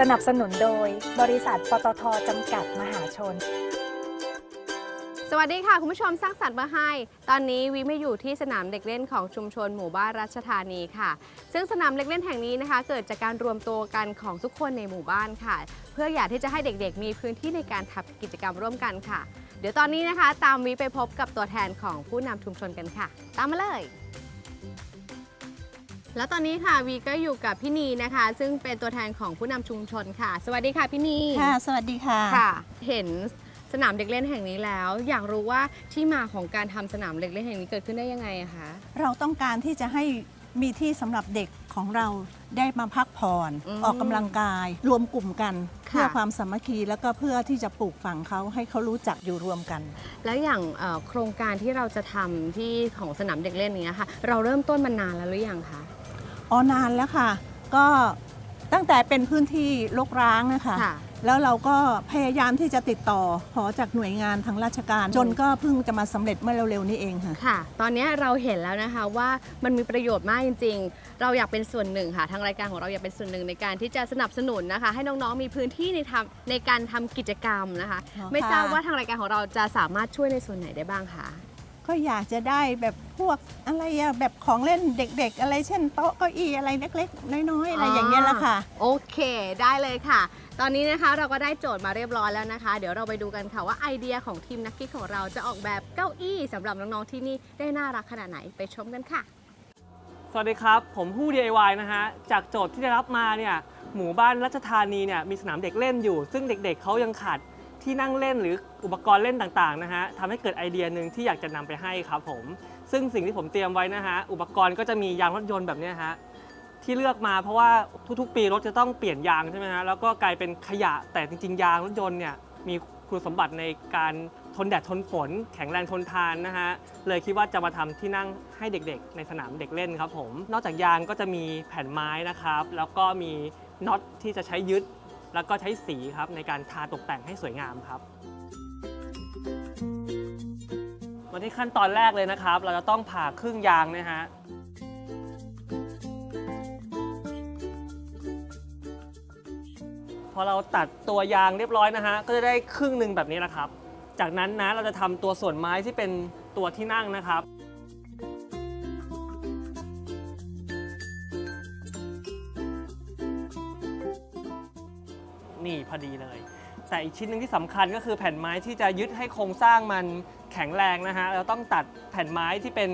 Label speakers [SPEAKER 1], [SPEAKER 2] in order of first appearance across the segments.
[SPEAKER 1] สนับสนุนโดยบริษัทปตทจำกัดมหาชน
[SPEAKER 2] สวัสดีค่ะ คุณผู้ชมสร้างสรรค์มาให้ ตอนนี้วิมาอยู่ที่สนามเด็กเล่นของชุมชนหมู่บ้านรัชธานีค่ะ ซึ่งสนามเด็กเล่นแห่งนี้นะคะ เกิดจากการรวมตัวกันของทุกคนในหมู่บ้านค่ะ เพื่ออยากที่จะให้เด็กๆ มีพื้นที่ในการทำกิจกรรมร่วมกันค่ะ เดี๋ยวตอนนี้นะคะ ตามวิไปพบกับตัวแทนของผู้นำชุมชนกันค่ะ ตามมาเลย แล้วตอนนี้ค่ะวีก็อยู่กับพี่นีนะคะ ซึ่งเป็นตัวแทนของผู้นำชุมชนค่ะ สวัสดีค่ะพี่นี
[SPEAKER 3] ค่ะ สวัสดีค่ะ
[SPEAKER 2] ค่ะ เห็นสนามเด็กเล่นแห่งนี้แล้ว อยากรู้ว่าที่มาของการทำสนามเด็กเล่นแห่งนี้เกิดขึ้นได้ยังไงอะคะ
[SPEAKER 3] เราต้องการที่จะให้มีที่สำหรับเด็กของเราได้มาพักผ่อน
[SPEAKER 2] อืม
[SPEAKER 3] ออกกำลังกาย รวมกลุ่มกัน
[SPEAKER 2] ค่ะ
[SPEAKER 3] เพื่อความสามัคคีแล้วก็เพื่อที่จะปลูกฝังเขาให้เขารู้จักอยู่รวมกัน
[SPEAKER 2] แล้วอย่างเอ่อโครงการที่เราจะทำที่ของสนามเด็กเล่นนี้ค่ะ เราเริ่มต้นมานานแล้วหรือยังคะ
[SPEAKER 3] อ๋อนานแล้วค่ะ ก็ตั้งแต่เป็นพื้นที่รกร้างนะคะ
[SPEAKER 2] ค่ะ
[SPEAKER 3] แล้วเราก็พยายามที่จะติดต่อขอจากหน่วยงานทางราชการ จนก็เพิ่งจะมาสำเร็จเมื่อเร็วๆนี้เองค่ะ
[SPEAKER 2] ค่ะ ตอนนี้เราเห็นแล้วนะคะว่ามันมีประโยชน์มากจริง ๆ เราอยากเป็นส่วนหนึ่งค่ะ ทางรายการของเราอยากเป็นส่วนหนึ่งในการที่จะสนับสนุนนะคะ ให้น้องๆมีพื้นที่ในทำในการทำกิจกรรมนะคะ
[SPEAKER 3] อ๋อ
[SPEAKER 2] ไม่
[SPEAKER 3] ค่ะ
[SPEAKER 2] ทราบว่าทางรายการของเราจะสามารถช่วยในส่วนไหนได้บ้างคะ
[SPEAKER 3] ก็อยากจะได้แบบพวกอะไรอะแบบของเล่นเด็ก ๆ อะไรเช่นโต๊ะเก้าอี้อะไรเล็กๆน้อยๆอะไรอย่างเงี้ยละค่ะ
[SPEAKER 2] โอเคได้เลยค่ะ ตอนนี้นะคะเราก็ได้โจทย์มาเรียบร้อยแล้วนะคะ เดี๋ยวเราไปดูกันค่ะว่าไอเดียของทีมนักคิดของเราจะออกแบบเก้าอี้สำหรับน้องๆที่นี่ได้น่ารักขนาดไหนไปชมกันค่ะ
[SPEAKER 4] สวัสดีครับ ผมผู้ DIY นะฮะจากโจทย์ที่ได้รับมาเนี่ยหมู่บ้านรัชธานีเนี่ยมีสนามเด็กเล่นอยู่ ซึ่งเด็กๆเขายังขาด ที่นั่งเล่นหรืออุปกรณ์เล่นต่างๆนะฮะทำให้เกิดไอเดียหนึ่งที่อยากจะนำไปให้ครับผม ซึ่งสิ่งที่ผมเตรียมไว้นะฮะอุปกรณ์ก็จะมียางรถยนต์แบบนี้ฮะที่เลือกมาเพราะว่าทุกๆ ปีรถจะต้องเปลี่ยนยางใช่ไหมฮะแล้วก็กลายเป็นขยะแต่จริง ๆ ยางรถยนต์เนี่ยมีคุณสมบัติในการทนแดดทนฝน แข็งแรงทนทานนะฮะเลยคิดว่าจะมาทำที่นั่งให้เด็กๆ ในสนามเด็กเล่นครับผม นอกจากยางก็จะมีแผ่นไม้นะครับ แล้วก็มีน็อตที่จะใช้ยึด แล้วก็ใช้สีครับในการทาตกแต่งให้สวยงามครับมาที่ขั้นตอนแรกเลยนะครับ เราจะต้องผ่าครึ่งยางนะฮะพอเราตัดตัวยางเรียบร้อยนะฮะก็จะได้ครึ่งหนึ่งแบบนี้นะครับ จากนั้นนะเราจะทำตัวส่วนไม้ที่เป็นตัวที่นั่งนะครับ นี่พอดีเลย แต่อีกชิ้นหนึ่งที่สำคัญก็คือแผ่นไม้ที่จะยึดให้โครงสร้างมันแข็งแรงนะฮะเราต้องตัดแผ่นไม้ที่เป็น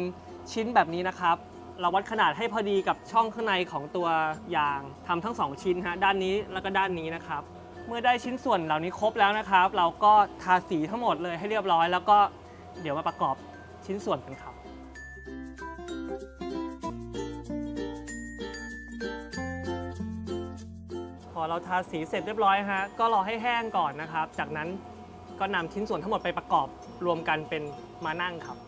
[SPEAKER 4] ชิ้นแบบนี้นะครับ เราวัดขนาดให้พอดีกับช่องข้างในของตัวยางทำทั้งสองชิ้นฮะด้านนี้แล้วก็ด้านนี้นะครับ เมื่อได้ชิ้นส่วนเหล่านี้ครบแล้วนะครับ เราก็ทาสีทั้งหมดเลยให้เรียบร้อย แล้วก็เดี๋ยวมาประกอบชิ้นส่วนกันครับ อเราทาสีเสร็จเรียบร้อยฮะก็รอให้แห้งก่อนนะครับ จากนั้นก็นำชิ้นส่วนทั้งหมดไปประกอบรวมกันเป็นมานั่งครับ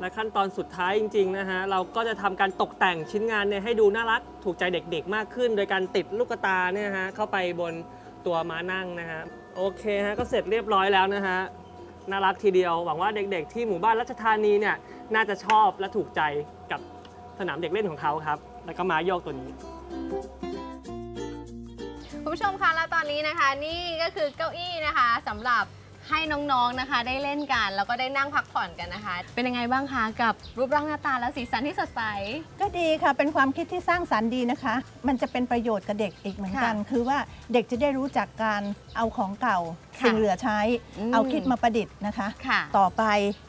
[SPEAKER 4] และขั้นตอนสุดท้ายจริง ๆ นะฮะ เราก็จะทำการตกแต่งชิ้นงานเนี่ยให้ดูน่ารักถูกใจเด็กๆ มากขึ้น โดยการติดลูกตาเนี่ยฮะเข้าไปบนตัวม้านั่งนะฮะ โอเคฮะ ก็เสร็จเรียบร้อยแล้วนะฮะ น่ารักทีเดียว หวังว่าเด็กๆ ที่หมู่บ้านรัชธานีเนี่ย น่าจะชอบและถูกใจกับสนามเด็กเล่นของเขาครับ แล้วก็ม้าโยกตัวนี้
[SPEAKER 2] คุณผู้ชมคะแล้วตอนนี้นะคะ นี่ก็คือเก้าอี้นะคะสำหรับ ให้น้องๆนะคะ ได้เล่นกัน แล้วก็ได้นั่งพักผ่อนกันนะคะ เป็นยังไงบ้างคะกับรูปร่างหน้าตาและสีสันที่สดใส
[SPEAKER 3] ก็ดีค่ะ เป็นความคิดที่สร้างสรรค์ดีนะคะ มันจะเป็นประโยชน์กับเด็กอีกเหมือนกัน
[SPEAKER 2] ค่ะ
[SPEAKER 3] คือว่าเด็กจะได้รู้จักการเอาของเก่า
[SPEAKER 2] ค่ะ
[SPEAKER 3] สิ่งเหลือใช้
[SPEAKER 2] อืม
[SPEAKER 3] เอาคิดมาประดิษฐ์นะคะ
[SPEAKER 2] ค่ะ
[SPEAKER 3] ต่อไป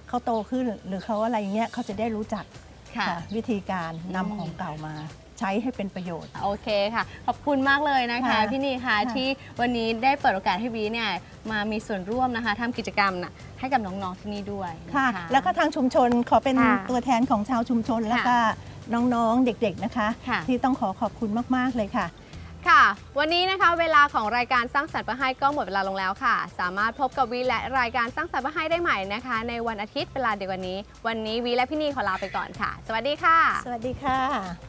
[SPEAKER 3] เขาโตขึ้นหรือเขาอะไรอย่างเงี้ยเขาจะได้รู้จัก
[SPEAKER 2] ค่ะ
[SPEAKER 3] ค่ะวิธีการ
[SPEAKER 2] อืม
[SPEAKER 3] นำของเก่ามา ใช้ให้เป็นประโยชน์
[SPEAKER 2] โอเคค่ะ ขอบคุณมากเลยนะคะ
[SPEAKER 3] ค่ะ
[SPEAKER 2] พี่นีค่ะ
[SPEAKER 3] ค่ะ
[SPEAKER 2] ที่วันนี้ได้เปิดโอกาสให้วีเนี่ยมามีส่วนร่วมนะคะทำกิจกรรมนะให้กับน้องๆที่นี่ด้วยน
[SPEAKER 3] ค่ะ แล้วก็ทางชุมชนขอเป็น
[SPEAKER 2] ค่ะ
[SPEAKER 3] ตัวแทนของชาวชุมชนแล้วก็น้องๆเด็กๆนะคะ
[SPEAKER 2] ค่ะ
[SPEAKER 3] ที่ต้องขอขอบคุณมากๆเลยค่ะ
[SPEAKER 2] ค่ะ วันนี้นะคะเวลาของรายการสร้างสรรค์มาให้ก็หมดเวลาลงแล้วค่ะ สามารถพบกับวีและรายการสร้างสรรค์มาให้ได้ใหม่นะคะ ในวันอาทิตย์เวลาเดียวกันนี้ วันนี้วีและพี่นีขอลาไปก่อนค่ะ สวัสดีค่ะ
[SPEAKER 3] สวัสดีค่ะ